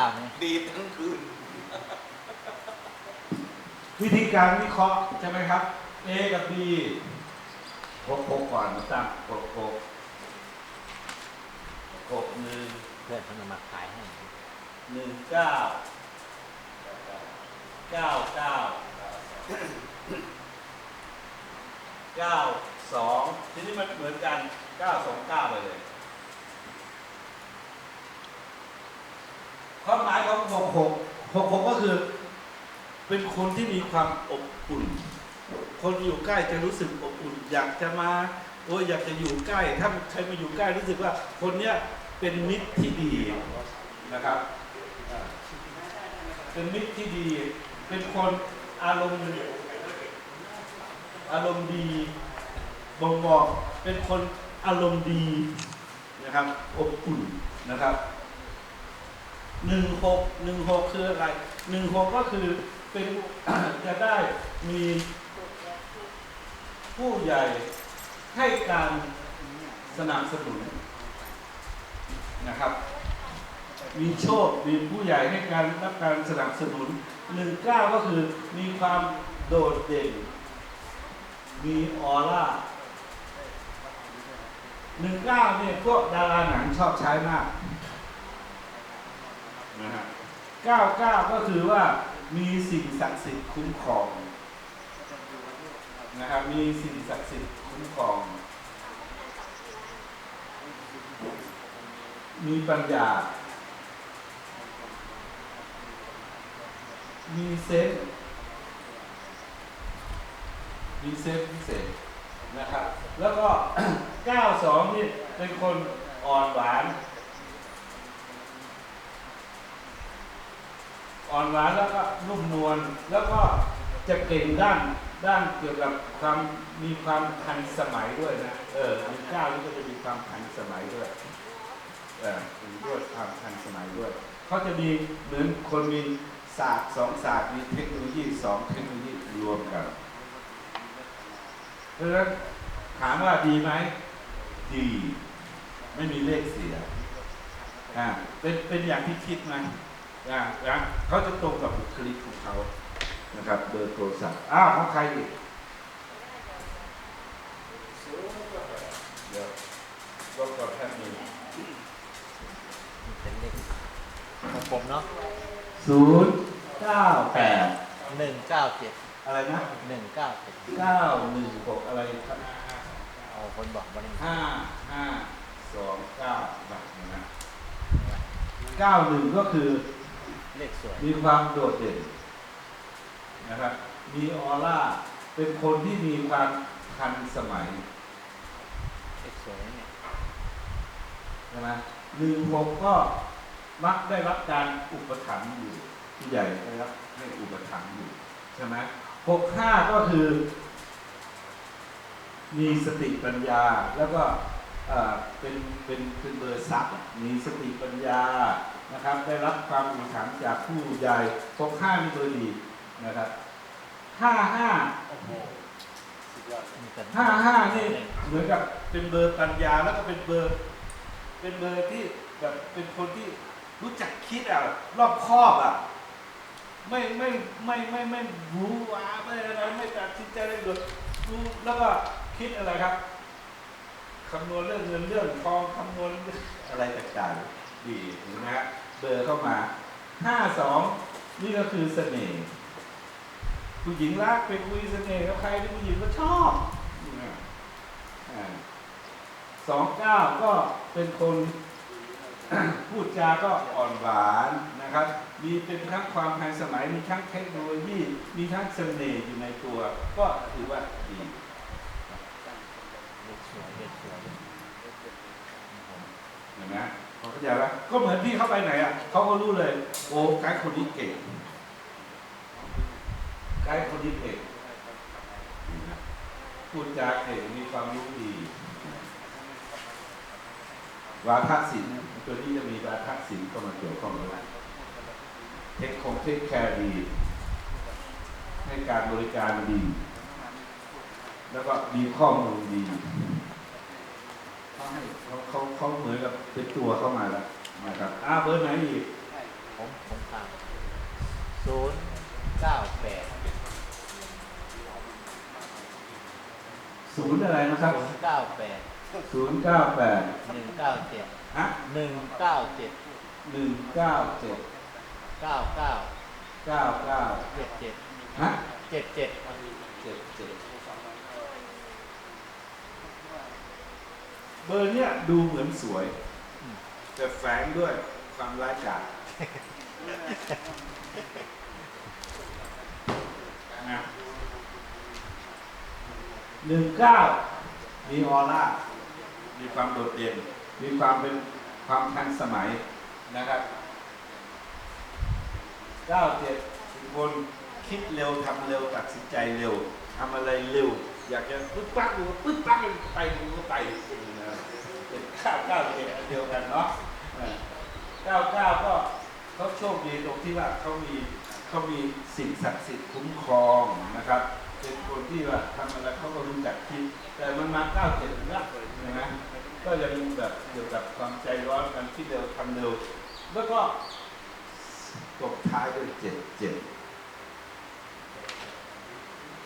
ก้านี่ดีดทั้งคืน วิธีการวิเคราะห์ใช่ไหมครับ A กับ B หกหกก่อนมาตั้งหกหกหกหนึ่งเพื่อนเขาจะมาขายให้หนึ่งเก้าเก้าเก้าเก้าสองทีนี้มันเหมือนกันเก้าสองเก้าไปเลย ความหมายของหกหกหกหกก็คือ เป็นคนที่มีความอบอุ่น คนอยู่ใกล้จะรู้สึกอบอุ่น อยากจะมาโอ้ยอยากจะอยู่ใกล้ ถ้าใครมาอยู่ใกล้รู้สึกว่า คนเนี้ยเป็นมิตรที่ดีนะครับ เป็นมิตรที่ดี เป็นคนอารมณ์อารมณ์ดีบ่งบอกเป็นคนอารมณ์ดีนะครับอบอุ่นนะครับ หนึ่งหกหนึ่งหกคืออะไรหนึ่งหกก็คือเป็นจะได้มีผู้ใหญ่ให้การสนับสนุนนะครับ มีโชค มีผู้ใหญ่ให้การรับการสนับสนุนหนึ่งเก้าก็คือมีความโดดเด่น มีออร่าหนึ่งเก้าเนี่ยพวกดาราหนังชอบใช้มาก นะฮะเก้าเก้าก็คือว่ามีสิ่งศักดิ์สิทธิ์คุ้มครองนะครับมีสิ่งศักดิ์สิทธิ์คุ้มครอง มีปัญญา มีเซนส์มีเซนส์พิเศษนะครับ แล้วก็ 92 นี่เป็นคนอ่อนหวาน อ่อนหวานแล้วก็นุ่มนวลแล้วก็จะเก่งด้านด้านเกี่ยวกับความมีความทันสมัยด้วยนะเออหนึ่งเก้านี่ก็จะมีความทันสมัยด้วยเออมีด้วยความทันสมัยด้วยเขาจะมีเหมือนคนมีศาสตร์สองศาสตร์มีเทคโนโลยีสองเทคโนโลยีรวมกันเพราะฉะนั้นถามว่าดีไหมดี ไม่มีเลขเสียอ่าเป็นเป็นอย่างที่คิดไหม อ่าอ่าเขาจะตรงกับบุคลิกของเขานะครับเบอร์โทรศัพท์อ้าวของใครอีกเดี๋ยวรบกวนแป๊บนึงมันเป็นเลขของผมเนาะศูนย์เก้าแปดหนึ่งเก้าเจ็ดอะไรนะหนึ่งเก้าเจ็ดเก้าหนึ่งหกอะไรครับเอาคนบอกบริห้าห้าสองเก้าแบบนี้นะเก้าหนึ่งก็คือ เลขสวย มีความโดดเด่นนะครับ มีออร่า เป็นคนที่มีความทันสมัยเลขสวยเนี่ยใช่ไหมหนึ่งหกก็มักได้รับการอุปถัมภ์อยู่ผู้ใหญ่ได้รับให้อุปถัมภ์อยู่ใช่ไหมหกห้าก็คือ มีสติปัญญาแล้วก็เอ่อเป็นเป็นเป็นเบอร์ซับอะมีสติปัญญา นะครับ ได้รับความอุปถัมภ์จากผู้ใหญ่หกห้ามีเบอร์ดีนะครับห้าห้ามีแต่ห้าห้านี่เหมือนกับเป็นเบอร์ปัญญาแล้วก็เป็นเบอร์ เป็นเบอร์ที่แบบเป็นคนที่รู้จักคิดอะรอบคอบอะไม่ไม่ไม่ไม่ไม่หวือหวาไม่อะไรไม่ตัดสินใจอะไรเลยรู้แล้วก็คิดอะไรครับคำนวณเรื่องเงินเรื่องทองคำนวณอะไรต่างๆดีเห็นไหมฮะ เบอร์เข้ามาห้าสองนี่ก็คือเสน่ห์ผู้หญิงรักไปคุยเสน่ห์กับใครที่ผู้หญิงก็ชอบสองเก้าก็เป็นคนพูดจาก็อ่อนหวานนะครับ มีเป็นทั้งความทันสมัย มีทั้งเทคโนโลยี มีทั้งเสน่ห์อยู่ในตัว ก็ถือว่าดีเห็นไหม เข้าใจปะก็เหมือนพี่เข้าไปไหนอะเขาก็รู้เลย โอ้ไกด์คนนี้เก่งไกด์คนนี้เก่งพูดจาเก่งมีความรู้ดีวาทศิลป์ตัวนี้จะมีวาทศิลป์เข้ามาเกี่ยวข้องด้วยเทคคงเทคแคร์ดีให้การบริการดี แล้วก็มีข้อมูลดี เขาให้เขาเขาเขาเหมือนกับเป็นตัวเข้ามาแล้วนะครับอ้าเบอร์ไหนอีกผมผมตามศูนย์เก้าแปดศูนย์อะไรนะครับศูนย์เก้าแปดศูนย์เก้าแปดหนึ่งเก้าเจ็ดฮะหนึ่งเก้าเจ็ดหนึ่งเก้าเจ็ดเก้าเก้าเก้าเก้าเจ็ดเจ็ดฮะเจ็ดเจ็ดเจ็ดเจ็ด เบอร์เนี้ยดูเหมือนสวย แต่แฝงด้วยความร้ายกาจนะหนึ่งเก้ามีออร่า มีความโดดเด่น มีความเป็นความทันสมัยนะครับเก้าเจ็ดเป็นคนคิดเร็วทำเร็วตัดสินใจเร็วทำอะไรเร็ว อยากจะปึ๊บปั๊บดูปึ๊บปั๊บไปดูไปนะเป็นเก้าเก้าเจ็ดเดียวกันเนาะก้าเก้าก็เขาโชคดีตรงที่ว่าเขามีเขามีสิ่งศักดิ์สิทธิ์คุ้มครองนะครับเป็นคนที่ว่าทำอะไรเขาก็รู้จักคิด แต่มันมาเก้าเจ็ดนะใช่ไหมก็ยังแบบเกี่ยวกับความใจร้อนการคิดเร็วทำเร็วแล้วก็ตบท้ายด้วยเจ็ดเจ็ด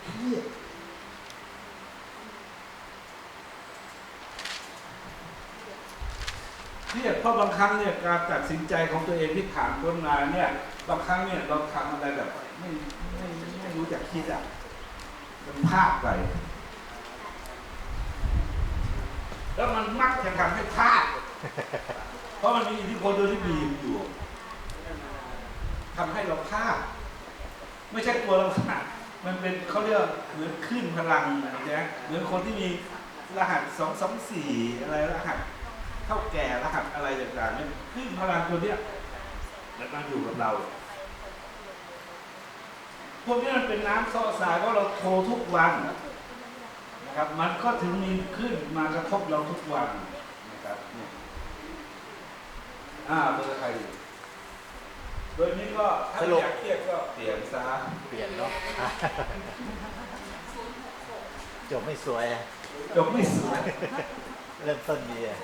เครียด เครียเพราะบางครั้งเนี่ยการตัดสินใจของตัวเองที่ผ่านพ้นมาเนี่ยบางครั้งเนี่ยเราทำอะไรแบบไม่ไม่ไม่รู้จักคิดอะมันพลาดไป แล้วมันมักจะทำให้พลาด เพราะมันมีอิทธิพลโดยที่บีบอยู่ทำให้เราพลาด ไม่ใช่ตัวเราพลาดมันเป็นเขาเรียกเหมือนคลื่นพลังนะจ๊ะเหมือนคนที่มีรหัสสองสองสี่อะไรรหัส เท่าแก่รหัสอะไรต่างๆเนี่ยคลื่นพลังตัวเนี้ยมันมาอยู่กับเรา พวกนี้มันเป็นน้ำซอสายเพราะเราโทรทุกวันนะครับ มันก็ถึงมีขึ้นมากระทบเราทุกวันนะครับเนี่ยอ่าเบอร์ใครอีกเบอร์นี้ก็ถ้าไม่อยากเครียดก็เปลี่ยนซะเปลี่ยนเนาะจบไม่สวยอะจบไม่สวย เริ่มต้นดีอะ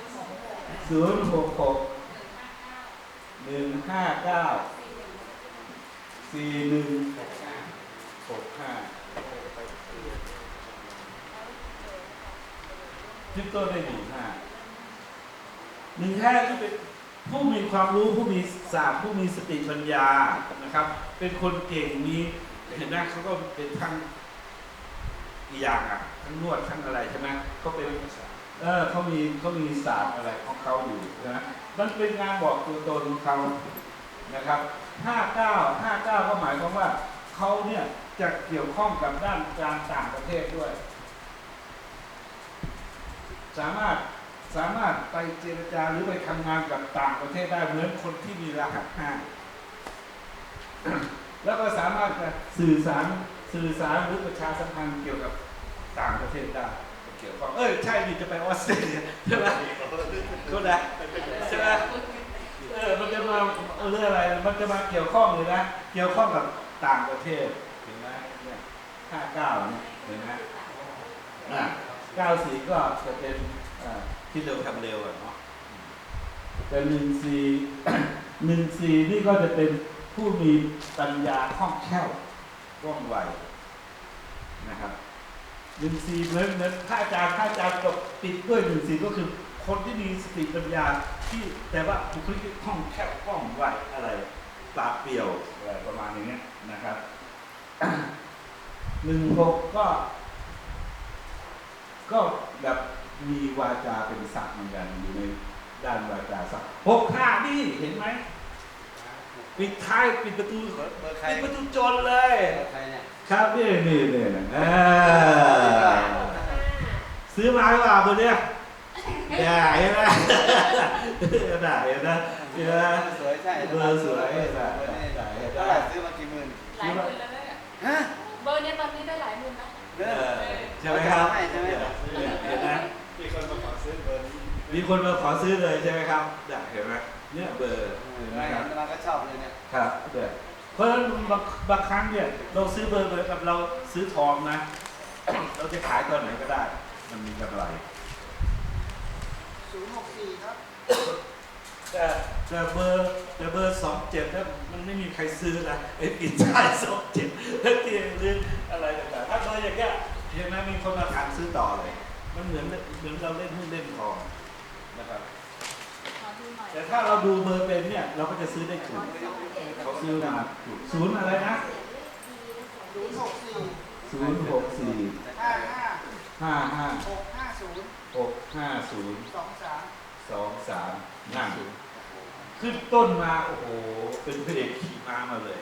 ศูนย์หกหกหนึ่งห้าเก้าสี่หนึ่งหกห้าขึ้นต้นได้หนึ่งห้าหนึ่งห้าที่เป็นผู้มีความรู้ผู้มีศาสตร์ผู้มีสติปัญญานะครับ เป็นคนเก่งมีเห็นไหมเขาก็เป็นทั้งอีกอย่างอะทั้งนวดทั้งอะไรใช่ไหมเขาเป็น เออเขามีเขามีศาสตร์อะไรของเขาอยู่นะมันเป็นงานบอกตัวตนของเขานะครับ59 59ก็หมายความว่าเขาเนี่ยจะเกี่ยวข้องกับด้านการต่างประเทศด้วย สามารถสามารถไปเจรจาหรือไปทำงานกับต่างประเทศได้เหมือนคนที่มีรหัสห้าแล้วก็สามารถจะสื่อสารสื่อสารหรือประชาสัมพันธ์เกี่ยวกับต่างประเทศได้ เองเอ้ยใช่ดิจะไปออสเตรเลียใช่ไหมก็ได้ใช่ไหมเออมันจะมาเรื่องอะไร มันจะมาเกี่ยวข้องเลยนะ เกี่ยวข้องกับต่างประเทศเห็นไหมเนี่ยห้าเก้าเนี่ยเห็นไหมอะเก้าสี่ก็จะเป็นอ่าที่เร็วทำเร็วอะเนาะแต่หนึ่งสี่หนึ่งสี่นี่ก็จะเป็นผู้มีปัญญาคล่องแคล่วว่องไวนะครับ หนึ่งสี่เหมือนเหมือนถ้าอาจารย์ถ้าอาจารย์จบปิดด้วยหนึ่งสี่ก็คือคนที่มีสติปัญญาที่แต่ว่าบุคลิกคล่องแคล่วว่องไวอะไรปราดเปรียวอะไรประมาณอย่างเงี้ยนะครับหนึ่งหกก็ ก็แบบมีวาจาเป็นศักดิ์เหมือนกันอยู่ในด้านวาจาศักดิ์หกห้านี่เห็นไหมปิดท้ายปิดประตูเบอร์เบอร์ใครปิดประตูจนเลย เบอร์ใครเนี่ย ครับนี่นี่นี่อ่าซื้อมาหรือเปล่าตัวเนี้ยได้เห็นไหมได้เห็นไหมเห็นไหมสวยใช่เบอร์สวยเบอร์สวยเบอร์นี่ได้ได้เท่าไหร่ซื้อมากี่หมื่นหลายหมื่นแล้วเนี่ยฮะเบอร์เนี้ยตอนนี้ได้หลายหมื่นนะเด้เอออใช่ไหมครับให้ใช่ไหมเห็นไหมมีคนมาขอซื้อเบอร์นี้มีคนมาขอซื้อเลยใช่ไหมครับได้เห็นไหมเนี่ยเบอร์เห็นไหมไม่ครับมาก็ชอบเลยเนี่ยครับเดี๋ยวเพ ราะฉะนั้นบางบางครั้งเนี่ยเราซื้อเบอร์เหมือนกับเราซื้อทองนะ เราจะขายตอนไหนก็ได้ มันมีกำไรศูนย์หกสี่ครับ แต่แต่เบอร์แต่เบอร์สองเจ็ดถ้ามันไม่มีใครซื้อนะไอ้ปิดท้ายสองเจ็ดแล้วเตียงหรืออะไรต่างๆถ้าเบอร์อย่างเงี้ยเห็นไหมมีคนมาถามซื้อต่อเลย มันเหมือนเหมือนเราเล่นหุ้นเล่นทองนะครับขอดูหน่อยแต่ถ้าเราดูเบอร์เป็นเนี่ย เราก็จะซื้อได้ถูก ซื้อมาถูกศูนย์อะไรนะศูนย์หกสี่ศูนย์หกสี่ห้าห้าห้าห้าหกห้าศูนย์หกห้าศูนย์สองสามสองสามนั่นขึ้นต้นมาโอ้โห เป็นพระเอกขี่ม้ามาเลย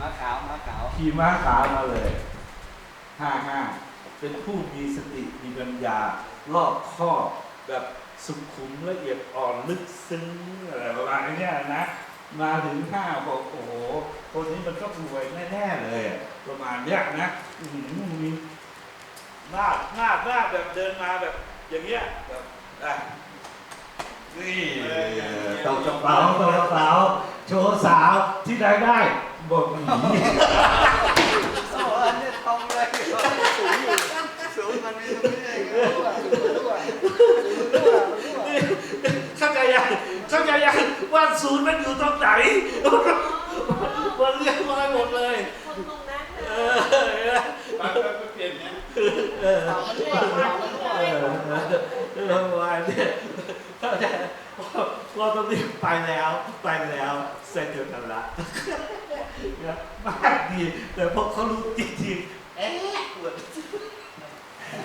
ม้าขาวม้าขาวขี่ม้าขาวมาเลยห้าห้าเป็นผู้มีสติมีปัญญารอบคอบแบบสุขุมละเอียดอ่อนลึกซึ้งอะไรประมาณนี้นะ มาถึงห้าบอกโอ้โหคนนี้มันก็รวยแน่ๆเลยประมาณเนี้ยนะอื้อหือมีหน้าหน้าหน้าแบบเดินมาแบบ อย่างเงี้ยแบบอะนี่ตกกระเป๋าตกกระเป๋าโชว์สาวที่ไหนได้บอกหนี โอ้อันนี้ทองเลยสูงอยู่สูงมันไม่ตรงนี้เอง รั่วรั่วรั่วรั่วรั่ว เข้าใจยังเข้าใจ ยังว่าศูนย์มันอยู่ตรงไหนมันเรียบร้อยหมดเลยคนตรงนั้นเอน่ะอไปไปเปลี่ยนเนี่ยเออเต่ามันรั่วเต่ามันรั่วเออเออประมาณเนี่ยเข้าใจพอตรงนี้ไปแล้วไปแล้วเสร็จเดียวกันละนี่ยมากดีแต่พอเขารู้จริงๆเอ๊ะ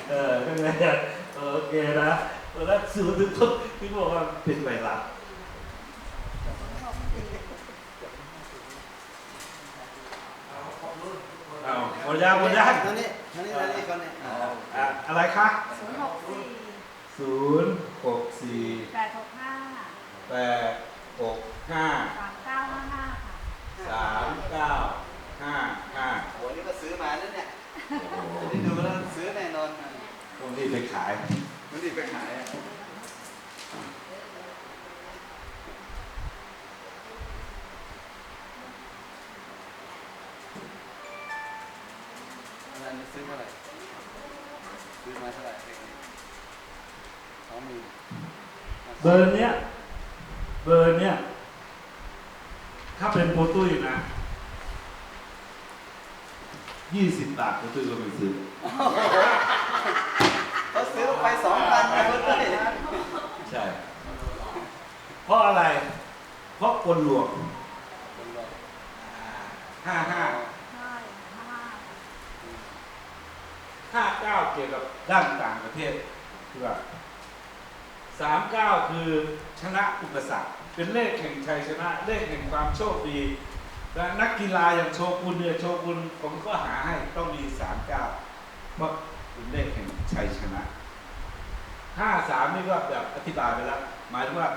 เออเป็นไงโอเคนะแล้วสูตรถึงต้นที่บอกว่าเป็นไวรัส เอาหมดยังหมดยังนั่นนี่นั่นนี่นั่นนี่คนนี้อะอะไรคะศูนย์หกสี่ศูนย์หกสี่แปดหกห้าแปดหกห้าสามเก้าห้าห้าค่ะสามเก้าห้าห้าโอ้นี่ก็ซื้อมาแล้วเนี่ยโอ้โหนี่ดูแล้วซื้อแน่นอนต้องรีบไปขายมันดีไปขายอะไร ซื้อเท่าไหร่ซื้อมาเท่าไหร่สองหมื่นเบอร์เนี้ยเบอร์เนี้ยถ้าเป็นโปรตุ้ยนะยี่สิบบาทโปรตุ้ยก็ไม่ซื้อเขาซื้อไปสองพันนะเพื่อนใช่ เพราะอะไร เพราะคนหลวงห้าห้า ใช่ห้าห้า ห้าเก้าเกี่ยวกับด้านต่างประเทศคือว่าสามเก้าคือชนะอุปสรรค เป็นเลขแห่งชัยชนะ เลขแห่งความโชคดีและนักกีฬาอย่างโชกุนเนี่ยโชกุนผมก็หาให้ต้องมีสามเก้าเพราะเป็นเลขแห่งชัยชนะห้าสามนี่ก็แบบอธิบายไปแล้ว หมายถึงว่า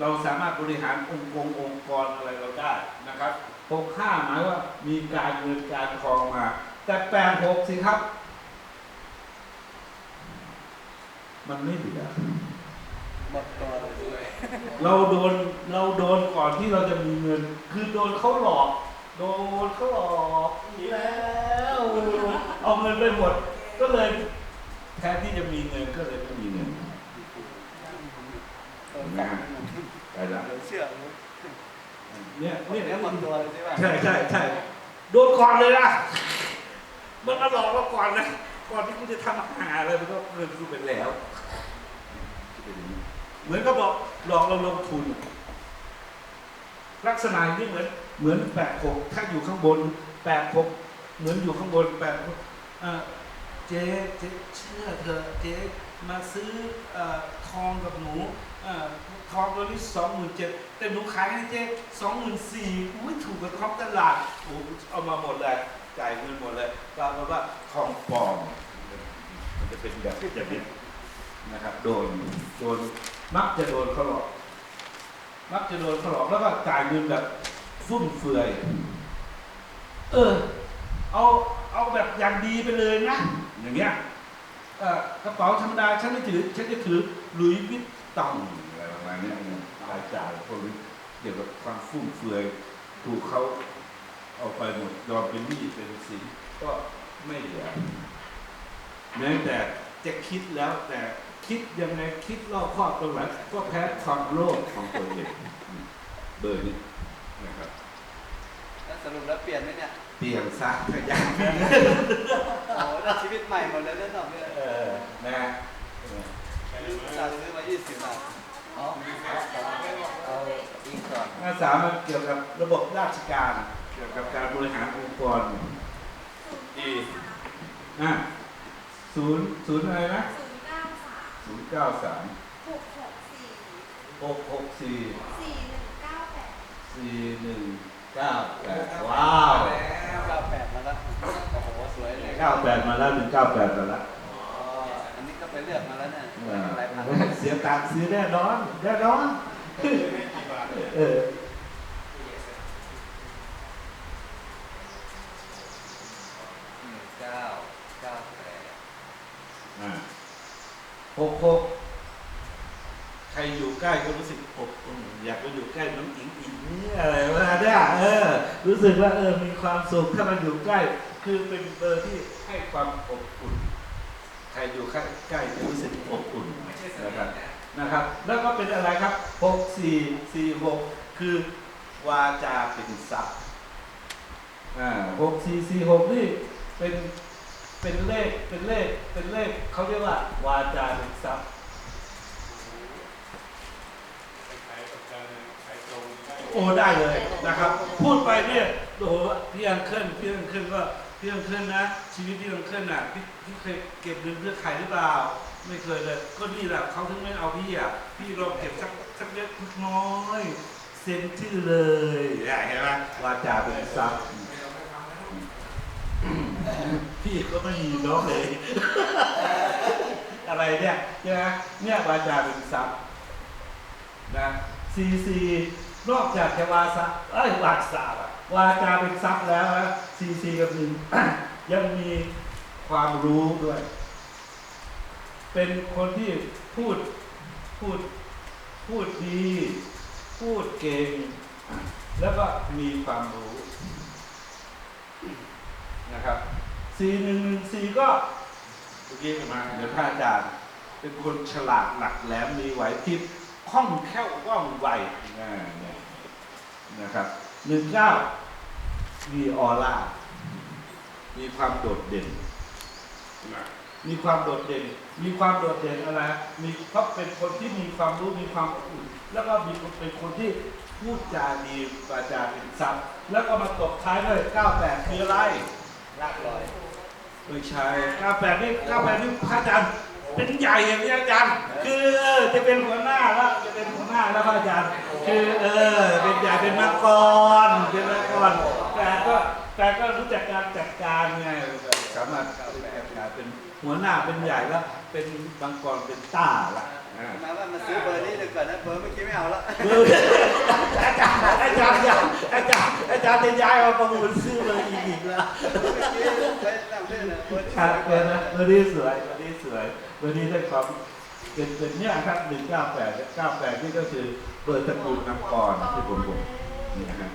เราสามารถบริหารองค์กรองค์กรอะไรเราได้นะครับหกห้าหมายว่ามีการเงินการคลองมา แต่แปดหกสิครับ มันไม่เหลือหมดตัวเลยด้วยเราโดนเราโดนก่อนที่เราจะมีเงิน คือโดนเขาหลอก โดนเขาหลอกอีกแล้วเอาเงินไปหมด ก็เลยแทนที่จะมีเงินก็เลยไม่มีเงินเออกัดไปแล้วเดี๋ยวเชื่อเลยเนี่ยเนี่เนี่ยยหมดตัวเลยใช่ป่ะใช่ใช่ใช่โดนก่อนเลยนะมันมาหลอกเราก่อนนะก่อนที่กูจะทำอาหารอะไรมันก็เริ่มรู้ไปแล้ว เหมือนก็บอกหลอกเราลงทุน ลักษณะนี้เหมือน เหมือนแปะหกถ้าอยู่ข้างบนแปะหกเหมือนอยู่ข้างบนแปะหกเจ๊เจ๊เชื่อเธอเจ๊มาซื้อทองกับหนูทองตัวนี้สองหมื่นเจ็ดแต่หนูขายให้เจ๊สองหมื่นสี่อุ้ยถูกกว่าท้องตลาดโอ้เอามาหมดเลยจ่ายเงินหมดเลยปรากฏว่าทองปลอมมันจะเป็นแบบอย่างนี้ นะครับโดนโดนมักจะโดนเขาหลอกมักจะโดนเขาหลอกแล้วก็จ่ายเงินแบบฟุ่มเฟือย เออ เอาเอาแบบอย่างดีไปเลยนะอย่างเงี้ยกระเป๋าธรรมดาฉันไม่ถือฉันจะถือหลุยวิตตองอะไรประมาณเนี้ยรายจ่ายพวกนี้เกี่ยวกับความฟุ่มเฟือยถูกเขาเอาไปหมดยอมเป็นหนี้เป็นสินก็ไม่เหลือแม้แต่จะคิดแล้วแต่ คิดยังไงคิดรอบคอบตรงไหนก็แพ้ความโลภของตัวเองเบอร์นี้นะครับแล้วสรุปแล้วเปลี่ยนไหมเนี่ยเปลี่ยนซะขยันโอ้โหได้ชีวิตใหม่หมดเลยนะสองเนี่ยเออนะสั่งซื้อมา20บาทอ๋อเอาอีกก่อนหน้าสามมันเกี่ยวกับระบบราชการ เกี่ยวกับการบริหารองค์กรดีอะศูนย์ศูนย์อะไรนะ ศูนย์เก้าสามศูนย์เก้าสามหกหกสี่หกหกสี่สี่หนึ่งเก้าแปดสี่หนึ่งเก้าแปดว้าว98มาแล้วโอ้โหสวยเลยเก้าแปดมาแล้วหนึ่งเก้าแปดมาแล้วอ๋ออันนี้ก็ไปเลือกมาแล้วเนี่ยอ่าหลายพันเสียตังค์ซื้อแน่นอนแน่นอนเออ หนึ่งเก้าเก้าแปด อ่า หกหกใครอยู่ใกล้ก็รู้สึกอบอุ่นอยากไปอยู่ใกล้น้องอิงอิงอะไรวะเนี่ยเออ รู้สึกว่าเออมีความสุขถ้ามันอยู่ใกล้ คือเป็นเบอร์ที่ให้ความอบอุ่น ใครอยู่ใกล้ใกล้จะรู้สึกอบอุ่นนะครับนะครับ แล้วก็เป็นอะไรครับหกสี่สี่หกคือวาจาเป็นทรัพย์อ่าหกสี่สี่หกนี่เป็น เป็นเลขเป็นเลขเป็นเลขเขาเรียกว่าวาจาเป็นทรัพย์โอ้ได้เลยนะครับ พูดไปเนี่ยโอ้โหพี่อังเคิลพี่อังเคิลก็พี่อังเคิลนะ ชีวิตพี่อังเคิลน่ะพี่พี่เคยเก็บเงินเพื่อใครหรือเปล่า ไม่เคยเลย ก็นี่แหละเขาถึงไม่เอาพี่อะพี่ลองเก็บสักสักเล็กน้อยเซ็นชื่อเลยอะเห็นไหมวาจาเป็นทรัพย์ พี่ก็ไม่มีน้องเลย อะไรเนี่ยใช่ไหมเนี่ยวาจาเป็นทรัพย์นะซีซีนอกจากจะวาสะเอ้ยวาสาอะวาจาเป็นทรัพย์แล้วนะซีซีกับหนึ่งยังมีความรู้ด้วย เป็นคนที่พูดพูดพูดดี พูดเก่ง แล้วก็มีความรู้นะครับ สี่หนึ่งหนึ่งสี่ก็เมื่อกี้มาเดี๋ยวท่านอาจารย์ เป็นคนฉลาดหลักแหลมมีไหวพริบคล่องแคล่วว่องไวอ่าเนี่ยนะครับหนึ่งเก้ามีออร่ามีความโดดเด่น มีความโดดเด่น มีความโดดเด่นอะไร มีเพราะเป็นคนที่มีความรู้ มีความอุ่น แล้วก็มีเป็นคนที่พูดจาดีวาจาเป็นทรัพย์แล้วก็มาตบท้ายด้วย 98 คืออะไรลาบลอย ไม่ใช่กาแบบนี่98นี่พระอาจารย์เป็นใหญ่อย่างนี้อาจารย์ คือเออจะเป็นหัวหน้าแล้วจะเป็นหัวหน้าแล้วพระอาจารย์ คือเออเป็นใหญ่เป็นมังกรเป็นมังกรแต่ก็แต่ก็รู้จักการจัดการไงสามารถจัดกาเป็นหัวหน้าเป็นใหญ่แล้วเป็นบังกรเป็นต้าละ มาว่ามาซื้อเบอร์นี้ดีกว่านะเบอร์เมื่อกี้ไม่เอาละเอออาจารย์อาจารย์อาอาจารย์อาจารย์จะย้ายมาประมูลซื้อเลยอีกอีกแล้วเมื่อกี้ไปนั่งเล่นนะเบอร์ที่ครับสวยนกว่านะวันนี้สวยวันนี้สวยวันนี้ได้ความเป็นเป็นเนี่ยครับหนึ่งเก้าแปดเก้าแปดนี่ก็คือเบอร์ตระกูลนำกรที่ผมบอกนี่นะฮะ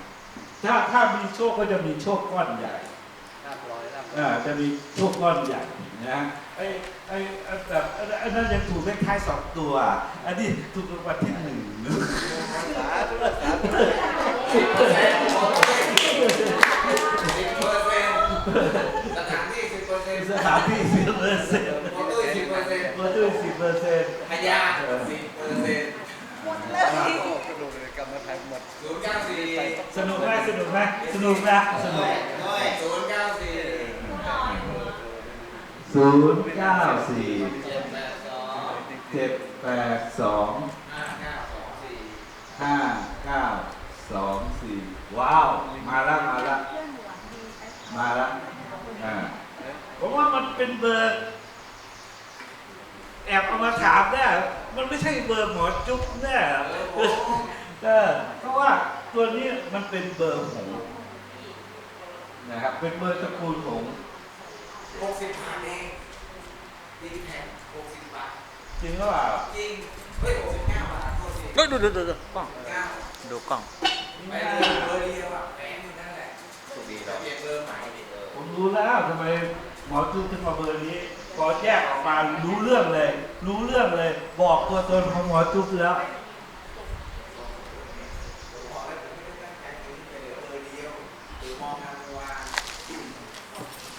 ถ้าถ้ามีโชคก็จะมีโชคก้อนใหญ่ จะมีโชคก้อนใหญ่นะไอ้ไอ้ไอ้แบบไอ้นั่นยังถูกเลขท้ายสองตัว อันนี้ถูกรางวัลที่หนึ่งสาธุสาธุสิบเปอร์เซ็นต์สิบเปอร์เซ็นต์สถานที่สิบเปอร์เซ็นต์สถานที่สิบเปอร์เซ็นต์มอตุ้ยสิบเปอร์เซ็นต์มาด้วยสิบเปอร์เซ็นต์พยาสิบเปอร์เซ็นต์หมดเลยโอ้กระดูกเลยกำมาไทยหมดศูนย์เก้าสี่สนุกไหมสนุกไหมสนุกนะสนุก ศูนย์เก้าสี่ ศูนย์เก้าสี่เจ็ดแปดสองเจ็ดแปดสองห้าเก้าสองสี่ห้าเก้าสองสี่ว้าว มาล้วมาล้วเพื่อนหวานดีไปมาล้วอ่าผมว่ามันเป็นเบอร์ แอบเอามาถามเนี่ยมันไม่ใช่เบอร์หมอจุ๊บแน่เออเพราะว่าตัวนี้มันเป็นเบอร์หงส์นะครับ เป็นเบอร์ตระกูลหงส์ หกสิบบาทเองดีแท็กหกสิบบาท จริงหรือเปล่า จ ริงเฮ้ยหกสิบเก้าบาทโทษทีเฮ้ยดูดูดูดูกล้องเก้าดูกล้องไปเลยเบอร์เดียวอะแหวนอยู่นั่นแหละสุดีเราเปลี่ยนเบอร์ใหม่เออผมรู้แล้วทำไมหมอจุ๊บถึงมาเบอร์นี้ พอแยกออกมารู้เรื่องเลย รู้เรื่องเลย บอกตัวตนของหมอจุ๊บแล้วผมบอแล้วผมไม่ได้ตั้งใจจะเหลือเบอร์เดียวหรือมองทางวาง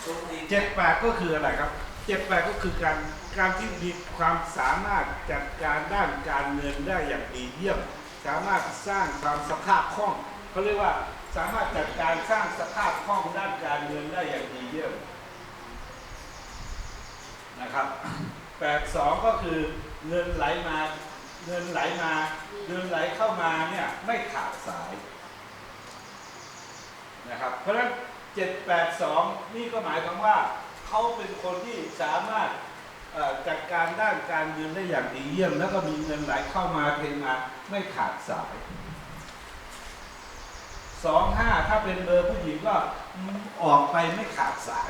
โชคดีเจ็ดแปดก็คืออะไรครับ เจ็ดแปดก็คือการ การที่มีความสามารถจัดการด้านการเงินได้อย่างดีเยี่ยม สามารถสร้างความสภาพคล่องเขาเรียกว่าสามารถจัดการสร้างสภาพคล่องด้านการเงินได้อย่างดีเยี่ยมนะครับแปดสองก็คือเงินไหลมาเงินไหลมาเงินไหลเข้ามาเนี่ยไม่ขาดสายนะครับเพราะฉะนั้น782 นี่ก็หมายความว่าเขาเป็นคนที่สามารถ จัดการด้านการเงินได้อย่างดีเยี่ยม แล้วก็มีเงินไหลเข้ามาเทมาไม่ขาดสาย25ถ้าเป็นเบอร์ผู้หญิงก็ออกไปไม่ขาดสาย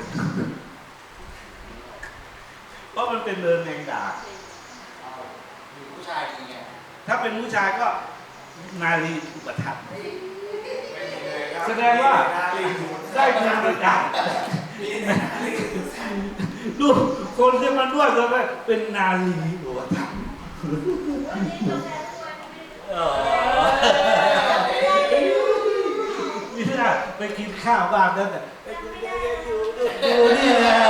เพราะมันเป็นเบอร์แมงดามีผู้ชายดีไงถ้าเป็นผู้ชายก็นาลีอุปถัมภ์ไม่มีเลยครับแสดงว่าลีหมุนได้เงินมาจากมีแต่ลีลูก คนที่มันนวดก็เป็นนาลีหัวถังเออนี่นะไปกินข้าวบ้านนั่นแหละดูนี่แหละ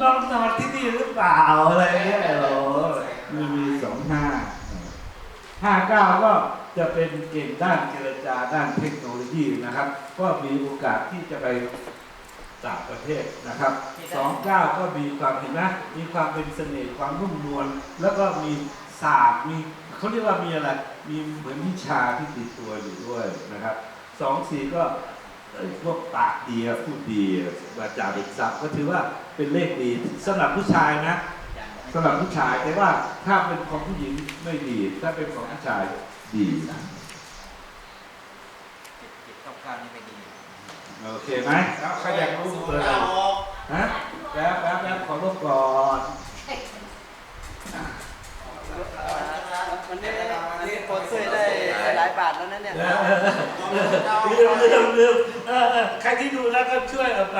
น้องนอนที่นี่หรือเปล่าอะไรเงี้ยโอ้มีมีสองห้าห้าเก้าก็จะเป็นเก่งด้านเจรจาด้านเทคโนโลยีนะครับ ก็มีโอกาสที่จะไป ต่างประเทศนะครับสองเก้าก็มีความเห็นไหมมีความเป็นเสน่ห์ความนุ่มนวลแล้วก็มีศาสตร์มีเขาเรียกว่ามีอะไรมีเหมือนวิชาที่ติดตัวอยู่ด้วยนะครับสองสี่ก็เอ้ยพวกปากดีอะพูดดีวาจาเป็นทรัพย์ก็ถือว่าเป็นเลขดีสำหรับผู้ชายนะสำหรับผู้ชายแต่ว่าถ้าเป็นของผู้หญิงไม่ดี ถ้าเป็นของผู้ชายดีเจ็ดเจ็ดเก้าเก้านี่ไม่ดี โอเคไหมแล้วใครอยากรู้เบอร์อะไรเก้าหกฮะแป๊บแป๊บแป๊บขอลบก่อนวันนี้นี่โปรดซื้อได้หลายบาทแล้วนะเนี่ยเออลืมลืมลืมเออเออใครที่ดูแล้วก็ช่วยเอาไป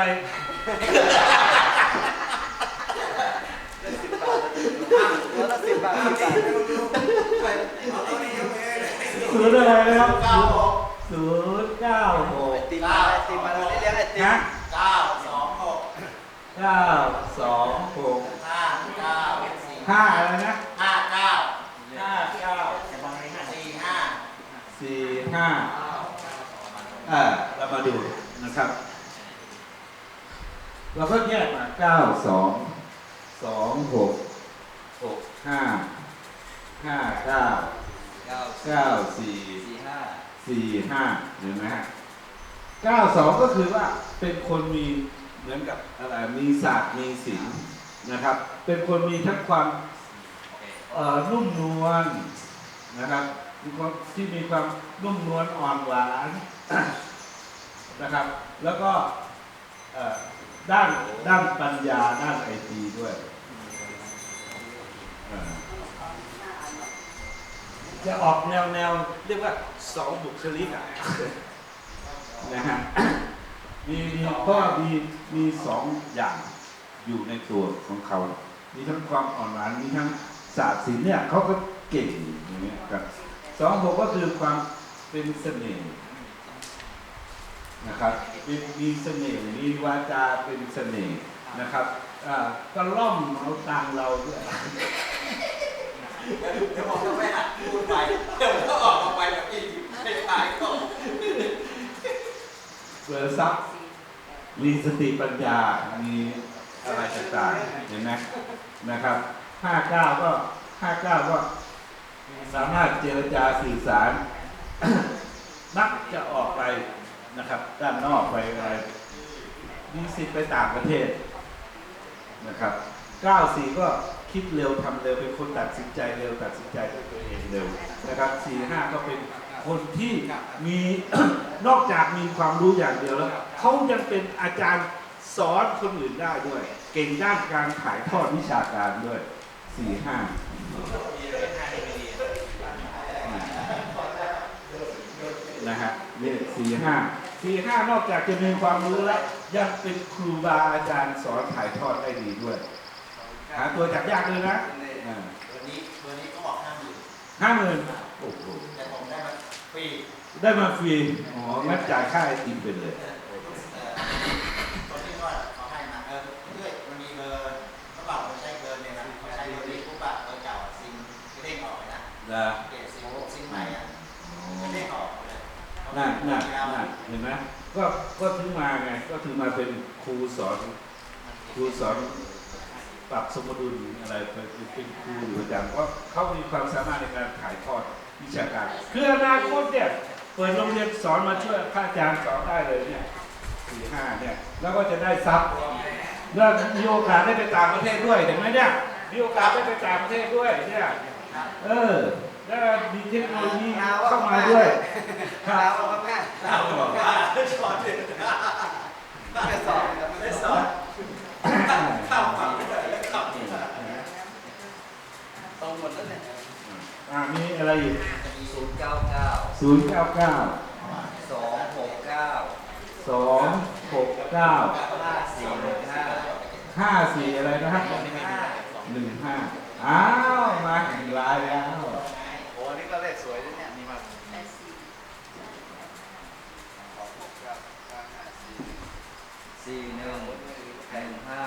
แล้วละสิบบาทสิบบาทเอาตัวนี้ยกเลยเลยศูนย์อะไรนะครับเก้าหก ศูนย์เก้าหกไอติมมาไอติมมาเราได้เลี้ยงไอติมนะเก้าสองหกเก้าสองหกห้าเก้าสี่ห้าอะไรนะห้าเก้าห้าเก้าจะมองในห้าสี่ห้าสี่ห้าอ่าเรามาดูนะครับ เราก็แยกมาเก้าสองสองหกหกห้าห้าเก้าเก้าเก้าสี่สี่ห้า สี่ห้าเห็นไหมฮะเก้าสองก็คือว่าเป็นคนมีเหมือนกับอะไรมีศาสตร์มีศิลป์นะครับ เป็นคนมีทั้งความโอเคเอ่อนุ่มนวลนะครับมีความที่มีความนุ่มนวลอ่อนหวานนะครับ แล้วก็เอ่อด้านด้านปัญญาด้านไอทีด้วยเอ่อ จะออกแนวแนวเรียกว่าสองบุคลิกอะนะฮะมีมีเพราะว่ามีมีสองอย่างอยู่ในตัวของเขา มีทั้งความอ่อนหวานมีทั้งศาสตร์ศิลป์เนี่ยเขาก็เก่งอย่างเงี้ยครับสองหกก็คือความเป็นเสน่ห์นะครับมีมีเสน่ห์มีวาจาเป็นเสน่ห์นะครับอ่าก็ล่อมเอาตังเราด้วย เดี๋ยวผมจะไปหัดพูดไปเดี๋ยวผมก็ออกมาไปแบบอีกในท้ายก็เปิดทรัพย์มีสติปัญญา มีอะไรต่างๆเห็นไหมนะครับห้าเก้าก็ห้าเก้าก็สามารถเจรจาสื่อสารมักจะออกไปนะครับ ด้านนอกไปอะไรมีสิทธิ์ไปต่างประเทศนะครับ94ก็ คิดเร็วทำเร็วเป็นคนตัดสินใจเร็วตัดสินใจด้วยตัวเองเร็วนะครับ45ก็เป็นคนที่มีนอกจากมีความรู้อย่างเดียวแล้วเขายังเป็นอาจารย์สอนคนอื่นได้ด้วย เก่งด้านการถ่ายทอดวิชาการด้วย4 5นะฮะนี่สี่ห้าสี่ห้านอกจากจะมีความรู้แล้ว ยังเป็นครูบาอาจารย์สอนถ่ายทอดได้ดีด้วย หาตัวจับยากเลยนะอ่าวันนี้วันนี้ก็บอกห้าหมื่นห้าหมื่นโอ้โหแต่ผมได้มาฟรีได้มาฟรีอ๋องั้นจ่ายค่าไอติมไปเลยเอ่อคนที่ว่าเขาให้มาเออเพื่อนมันมีเบอร์เขาบอกเขาใช้เบอร์เนี่ยนะเขาใช้เบอร์นี้ปุ๊บอะเบอร์เก่าอะซิมเด้งออกเลยนะนะเปลี่ยนซิมซิมใหม่อะเด้งออกเลยน่าน่าน่าเห็นไหมก็ก็ถึงมาไงก็ถึงมาเป็นครูสอนครูสอน ปรับสมดุลอะไรเป็นเป็นครูอยู่ประจำเพราะเขามีความสามารถในการถ่ายทอดวิชาการ คืออนาคตเนี่ยเปิดโรงเรียนสอนมาช่วยพระอาจารย์สอนได้เลยเนี่ยสี่ห้าเนี่ยแล้วก็จะได้ทรัพย์แล้วมีโอกาสได้ไปต่างประเทศด้วยเห็นไหมเนี่ยมีโอกาสได้ไปต่างประเทศด้วยเนี่ยเออแล้วมีเทคโนโลยีเข้ามาด้วยคราวว่าแม่เราบอกว่าสอนเด็กไม่สอนไม่สอน เข้าฟังไม่ได้แล้วเข้า ตรงหมดแล้วเนี่ย อ่า มีอะไรอีกศูนย์เก้าเก้าศูนย์เก้าเก้าสองหกเก้าสองหกเก้าห้าสี่หนึ่งห้าห้าสี่อะไรนะฮะหนึ่งห้าอ้าว มาแข่งลายแล้ว โอ้นี่ก็เลขสวยนะเนี่ยนี่มาสองหกเก้าเก้าห้าสี่สี่หนึ่งหนึ่งห้า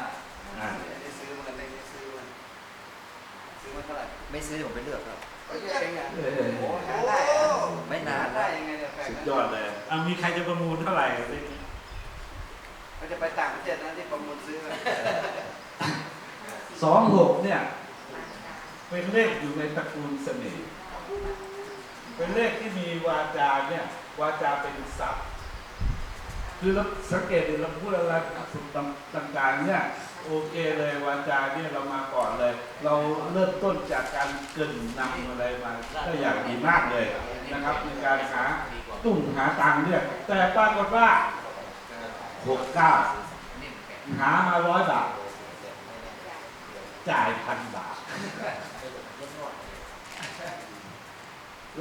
อ่าได้ซื้อมันเลขนี้ซื้อมันซื้อมันเท่าไหร่ไม่ซื้อผมไปเลือกครับ มีใครจะประมูลเท่าไหร่สิมันจะไปต่างประเทศนะที่ประมูลซื้อสองหกเนี่ย เป็นเลขอยู่ในตระกูลเสน่ห์เป็นเลขที่มีวาจาเนี่ย วาจาเป็นทรัพย์คือเราสังเกตดูเราพูดอะไรต่างๆเนี่ยโอเคเลยวาจาเนี่ยเรามาก่อนเลย เราเริ่มต้นจากการเกรินนำอะไรมาได้อย่างดีมากเลยนะครับในการหา ตุ่มหาตังค์เนี่ยแต่ปรากฏว่าหกเก้าหามาร้อยบาท จ่ายพันบาท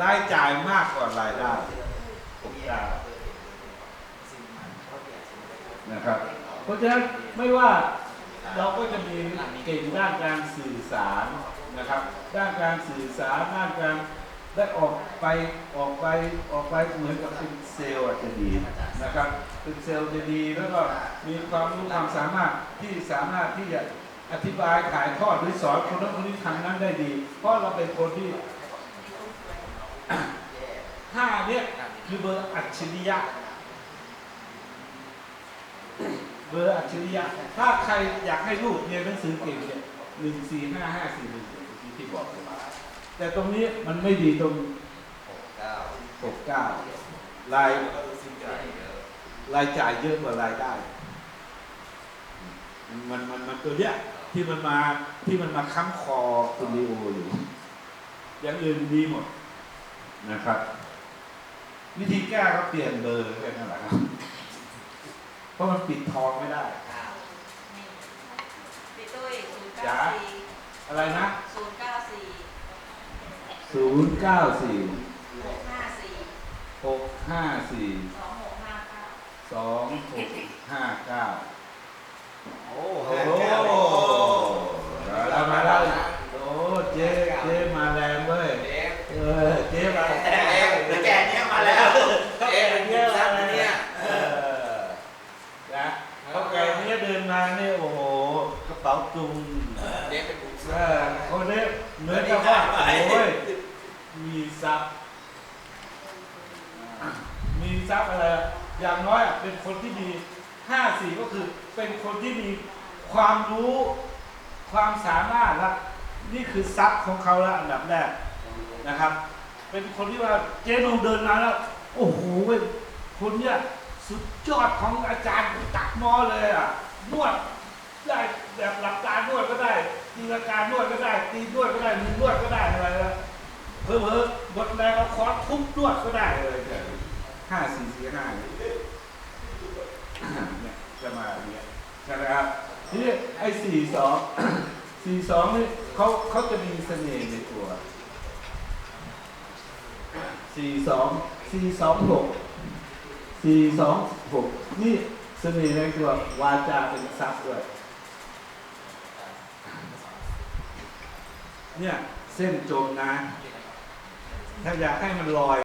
รายจ่ายมากกว่ารายได้หกเก้านะครับ เพราะฉะนั้นไม่ว่าเราก็จะมีเก่งด้านการสื่อสารนะครับ ด้านการสื่อสารด้านการ ได้ออกไปออกไปออกไปเหมือนกับเป็นเซลล์อาจจะดีนะครับ เป็นเซลล์จะดีแล้วก็มีความรู้ความสามารถที่สามารถที่จะอธิบายถ่ายทอดหรือสอนคนนั้นคนนี้ทำนั้นได้ดี เพราะเราเป็นคนที่ห้าเนี่ยคือเบอร์อัจฉริยะ เบอร์อัจฉริยะ ถ้าใครอยากให้ลูกเรียนหนังสือเก่งเนี่ยหนึ่งสี่ห้าห้าสี่หนึ่งที่บอกเลย แต่ตรงนี้มันไม่ดีตรงหกเก้าหกเก้ารายรายจ่ายเยอะกว่ารายได้ มันมันมันตัวเนี้ยที่มันมาที่มันมาค้ำคอคุณลีโออยู่อย่างอื่นดีหมดนะครับ วิธีแก้ก็เปลี่ยนเบอร์แค่นั้นแหละครับเพราะมันปิดทองไม่ได้พี่ตุ้ยศูนย์จ๋าเก้าสี่อะไรนะศูนย์เก้าสี่ ศูนย์เก้าสี่หกห้าสี่หกห้าสี่สองหกห้าเก้าสองหกห้าเก้าโอ้โหเรามาแล้วโอ้เจ๊เจ๊มาแรงเว้ยเด็กเออเจ๊มาแกแกเนี้ยมาแล้วเอ๊ะเป็นเยอะแล้วนะเนี่ยเออนะเขาแกเนี้ยเดินมาเนี่ยโอ้โหกระเป๋าตุงเด็กเป็นบุญเออคนนี้เหมือนกับว่าโอ้ย มีทรัพย์มีทรัพย์อะไรอะอย่างน้อยอะเป็นคนที่มีห้าสี่ก็คือเป็นคนที่มีความรู้ความสามารถละนี่คือทรัพย์ของเขาละอันดับแรกนะครับ เป็นคนที่ว่าเจ๊นงเดินมาแล้ว โอ้โหเว้ยคนเนี่ยสุดยอดของอาจารย์ตักมอเลยอะนวดได้แบบหลับตานวดก็ได้ตีลังการนวดก็ได้ ตีนวดก็ได้มือนวดก็ได้อะไรนะ เพิ่มเพิ่มบทแรกเราคอร์สทุบด้วยก็ได้เลยแต่ห้าสี่สี่ห้าเนี่ยจะมาเนี่ยใช่ไหมครับนี่ไอ้สี่สองสี่สองนี่เขาเขาจะมีเสน่ห์ในตัวสี่สองสี่สองหกสี่สองหกนี่เสน่ห์ในตัววาจาเป็นทรัพย์ด้วยเนี่ยเส้นจมนะ ถ้าอยากให้มันลอย